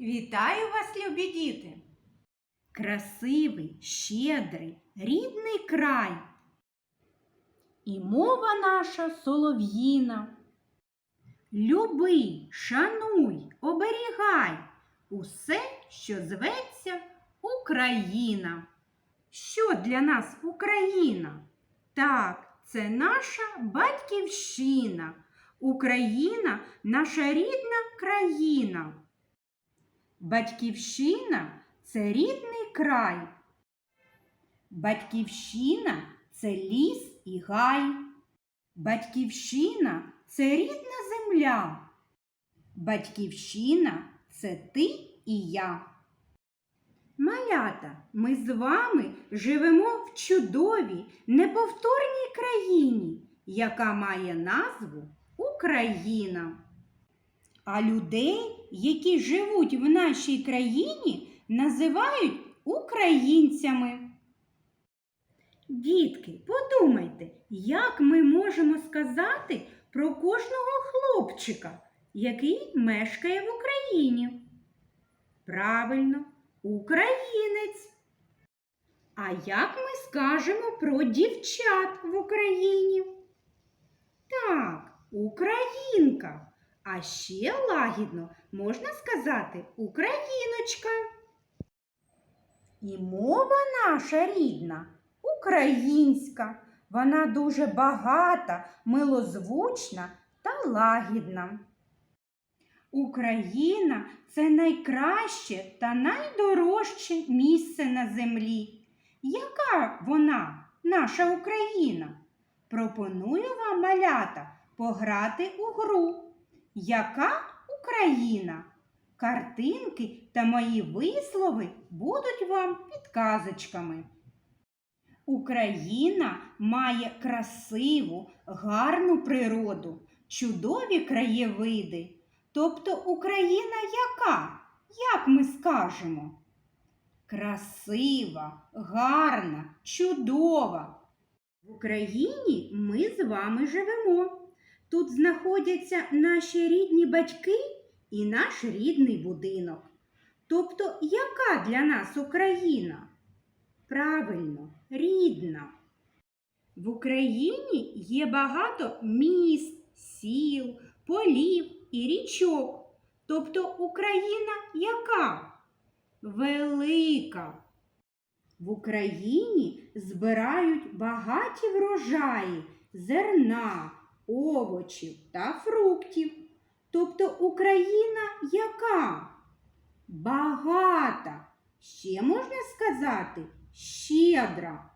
Вітаю вас, любі діти! Красивий, щедрий, рідний край. І мова наша солов'їна. Люби, шануй, оберігай усе, що зветься Україна. Що для нас Україна? Так, це наша батьківщина. Україна наша рідна країна. Батьківщина це рідний край. Батьківщина це ліс і гай. Батьківщина це рідна земля. Батьківщина це ти і я. Малята, ми з вами живемо в чудовій, неповторній країні, яка має назву Україна. А людей, які живуть в нашій країні, називають українцями. Дітки, подумайте, як ми можемо сказати про кожного хлопчика, який мешкає в Україні? Правильно, українець. А як ми скажемо про дівчат в Україні? Так, українка. А ще лагідно можна сказати україночка. І мова наша рідна українська. Вона дуже багата, милозвучна та лагідна. Україна це найкраще та найдорожче місце на землі. Яка вона, наша Україна? Пропоную вам, малята, пограти у гру. Яка Україна? Картинки та мої вислови будуть вам підказочками. Україна має красиву, гарну природу, чудові краєвиди. Тобто Україна яка? Як ми скажемо? Красива, гарна, чудова. В Україні ми з вами живемо. Тут знаходяться наші рідні батьки і наш рідний будинок. Тобто, яка для нас Україна? Правильно, рідна. В Україні є багато міст, сіл, полів і річок. Тобто Україна яка? Велика. В Україні збирають багаті врожаї зерна, овочів та фруктів. Тобто Україна яка? Багата. Ще можна сказати щедра.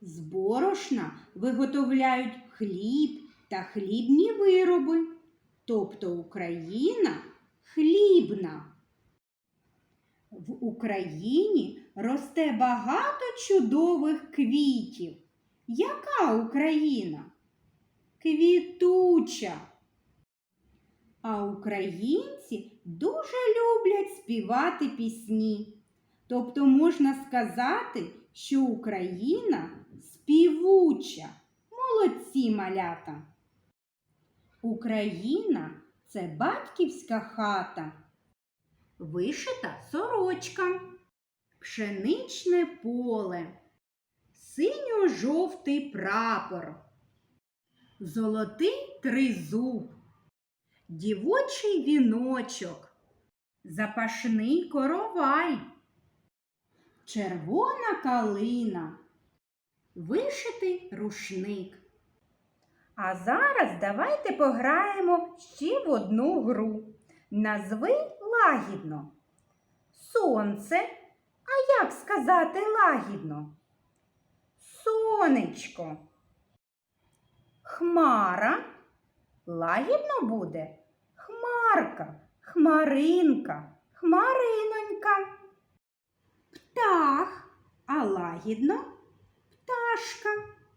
З борошна виготовляють хліб та хлібні вироби. Тобто Україна хлібна. В Україні росте багато чудових квітів. Яка Україна? Квітуча. А українці дуже люблять співати пісні. Тобто можна сказати, що Україна співуча. Молодці малята. Україна це батьківська хата, вишита сорочка, пшеничне поле, синьо-жовтий прапор, золотий тризуб, дівочий віночок, запашний коровай, червона калина, вишитий рушник. А зараз давайте пограємо ще в одну гру. Назви лагідно. Сонце. А як сказати лагідно? Сонечко. Хмара. Лагідно буде. Хмарка, хмаринка, хмаринонька. Птах, а лагідно пташка,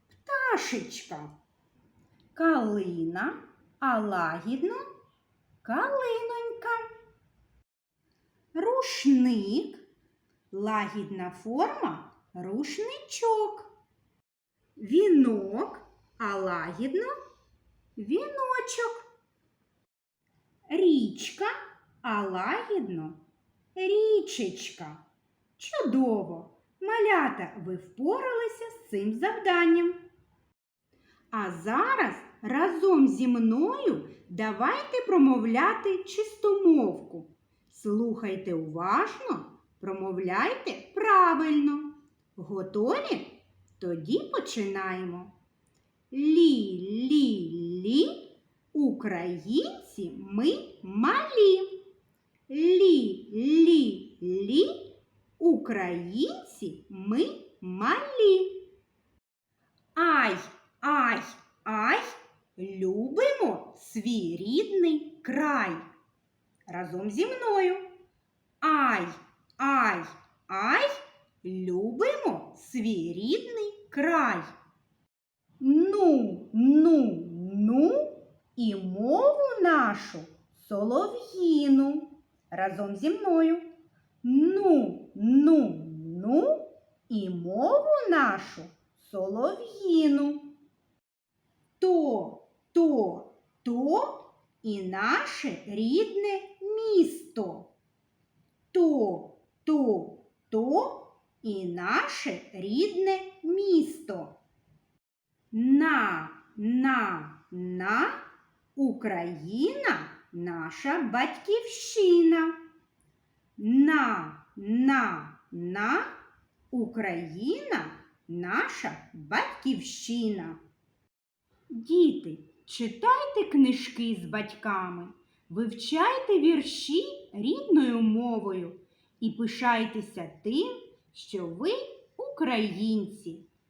пташечка. Калина, а лагідно калинонька. Рушник, лагідна форма рушничок. Вінок, а лагідно віночок. Річка, а лагідно річечка. Чудово! Малята, ви впоралися з цим завданням. А зараз разом зі мною давайте промовляти чистомовку. Слухайте уважно, промовляйте правильно. Готові? Тоді починаємо. Лі, лі, лі, українці ми малі. Лі, лі, лі, українці ми малі. Ай, ай, ай, любимо свій рідний край. Разом зі мною. Ай, ай, ай, любимо свій рідний край. Ну, ну, ну і мову нашу солов'їну. Разом зі мною. Ну, ну, ну і мову нашу солов'їну. То, то, то і наше рідне місто. То, то, то і наше рідне місто. На, на, на Україна наша батьківщина. На, на, на Україна наша батьківщина. Діти, читайте книжки з батьками, вивчайте вірші рідною мовою і пишайтеся тим, що ви українці.